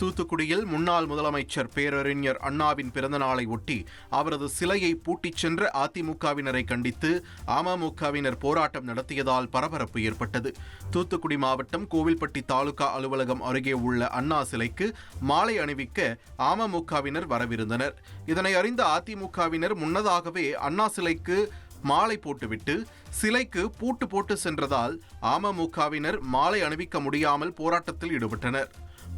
தூத்துக்குடியில் முன்னாள் முதலமைச்சர் பேரறிஞர் அண்ணாவின் பிறந்தநாளை ஒட்டி அவரது சிலையை பூட்டிச் சென்ற அதிமுகவினரை கண்டித்து அமமுகவினர் போராட்டம் நடத்தியதால் பரபரப்பு ஏற்பட்டது. தூத்துக்குடி மாவட்டம் கோவில்பட்டி தாலுகா அலுவலகம் அருகே உள்ள அண்ணா சிலைக்கு மாலை அணிவிக்க அமமுகவினர் வரவிருந்தனர். இதனை அறிந்த அதிமுகவினர் முன்னதாகவே அண்ணா சிலைக்கு மாலை போட்டுவிட்டு சிலைக்கு பூட்டு போட்டு சென்றதால் அமமுகவினர் மாலை அணிவிக்க முடியாமல் போராட்டத்தில் ஈடுபட்டனர்.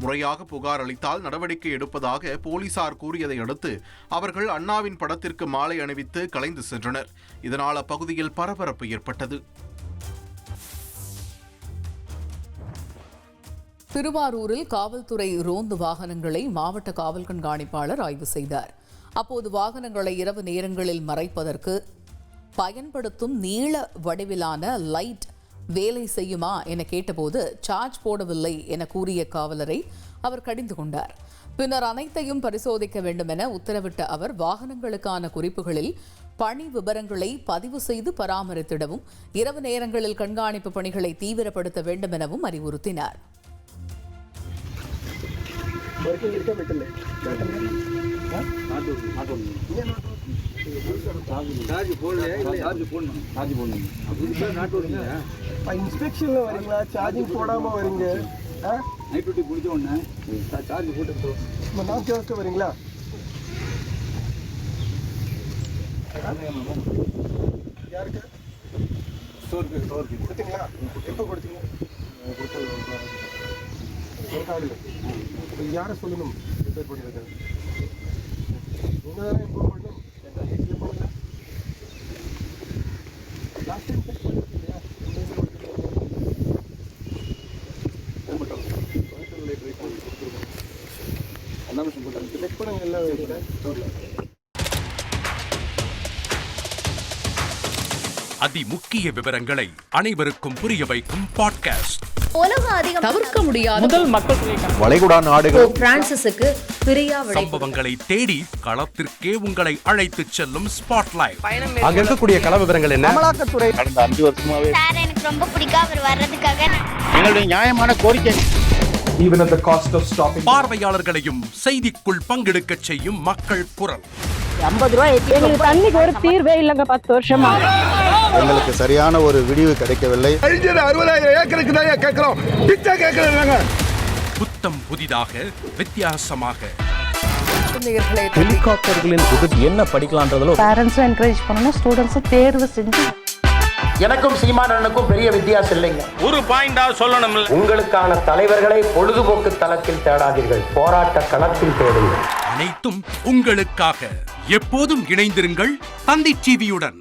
முறையாக புகார் அளித்தால் நடவடிக்கை எடுப்பதாக போலீசார் கூறியதை அடுத்து அவர்கள் அண்ணாவின் படத்திற்கு மாலை அணிவித்து கலைந்து சென்றனர். இதனால் அப்பகுதியில் பரபரப்பு ஏற்பட்டது. திருவாரூரில் காவல்துறை ரோந்து வாகனங்களை மாவட்ட காவல் கண்காணிப்பாளர் ஆய்வு செய்தார். அப்போது வாகனங்களை இரவு நேரங்களில் மறைப்பதற்கு பயன்படுத்தும் நீள வடிவிலான லைட் வேலை செய்யுமா என கேட்டபோது சார்ஜ் போடவில்லை என கூறிய காவலரை அவர் கடிந்து கொண்டார். பின்னர் அனைத்தையும் பரிசோதிக்க வேண்டும் என உத்தரவிட்ட அவர் வாகனங்களுக்கான குறிப்புகளில் பணி விவரங்களை பதிவு செய்து பராமரித்திடவும் இரவு நேரங்களில் கண்காணிப்பு பணிகளை தீவிரப்படுத்த வேண்டும் எனவும் அறிவுறுத்தினார் சார்ஜ் போடலையா? இல்லை போடணும். சார்ஜ் போடணும். அப்படி நாட்டு வரீங்க இன்ஸ்பெக்ஷனில் வரீங்களா? சார்ஜிங் போடாமல் வரீங்க? ஆ? நைட் டியூட்டி முடிஞ்ச உடனே சார்ஜ் போட்டு போகிறோம் நான் கேட்க வரீங்களா? யாருக்கு? ஸ்டோருக்கு ஸ்டோருக்கு கொடுத்தீங்களா? எப்போ கொடுத்தீங்க? கொடுத்தது யாரை சொல்லணும்? ரிப்பேர் பண்ணியிருக்காங்க நீங்கள் வைக்கிறேன் அதிமுக்கிய விவரங்களை அனைவருக்கும் புரிய வைக்கும் பாட்காஸ்ட் உலக அதிகம் தவிர்க்க முடியாத வளைகுடா நாடுகள். பிரான்சிஸுக்கு பிரியா சம்பவங்களை தேடி களத்திற்கே உங்களை அழைத்துச் செல்லும் ஸ்பாட்லைட் அங்க இருக்கக்கூடிய கள விவரங்கள் என்ன? அமலாக்கத்துறை கடந்த அஞ்சு வருஷமாவே சார் எனக்கு ரொம்ப பிடிக்கும். அவர் வர்றதுக்காக எங்களுடைய நியாயமான கோரிக்கை. Even at the cost of stopping. பார்வையாளர்களையும் செய்திக்குள் பங்கெடுக்கச் செய்யும் மக்கள் குரல். எங்களுக்கு தண்ணிக்கு ஒரு தீர்வே இல்லைங்க பத்து வருஷமா. எங்களுக்கு சரியான ஒரு விடிவு கிடைக்கவில்லை. அறுபதாயிரம் ஏக்கருக்கு தான் கேட்கிறோம்? பிச்சை கேட்கறாங்க புத்தம் புதிதாக வித்தியாசமாக. ஹெலிகாப்டர்களின் உதவி என்ன படிக்கலான்றதுல பேரண்ட்ஸும் என்கரேஜ் பண்ணணும் ஸ்டூடெண்ட்ஸும் தேர்வு செஞ்சு எனக்கும் சீமானனுக்கும் பெரிய வித்தியாசம் இல்லைங்க. ஒரு பாயிண்டா சொல்லணும் உங்களுக்கான தலைவர்களை பொழுதுபோக்கு தளத்தில் தேடாதீர்கள். போராட்ட களத்தில் தேடுங்கள். அனைத்தும் உங்களுக்காக. எப்போதும் இணைந்திருங்கள் தந்தை டிவியுடன்.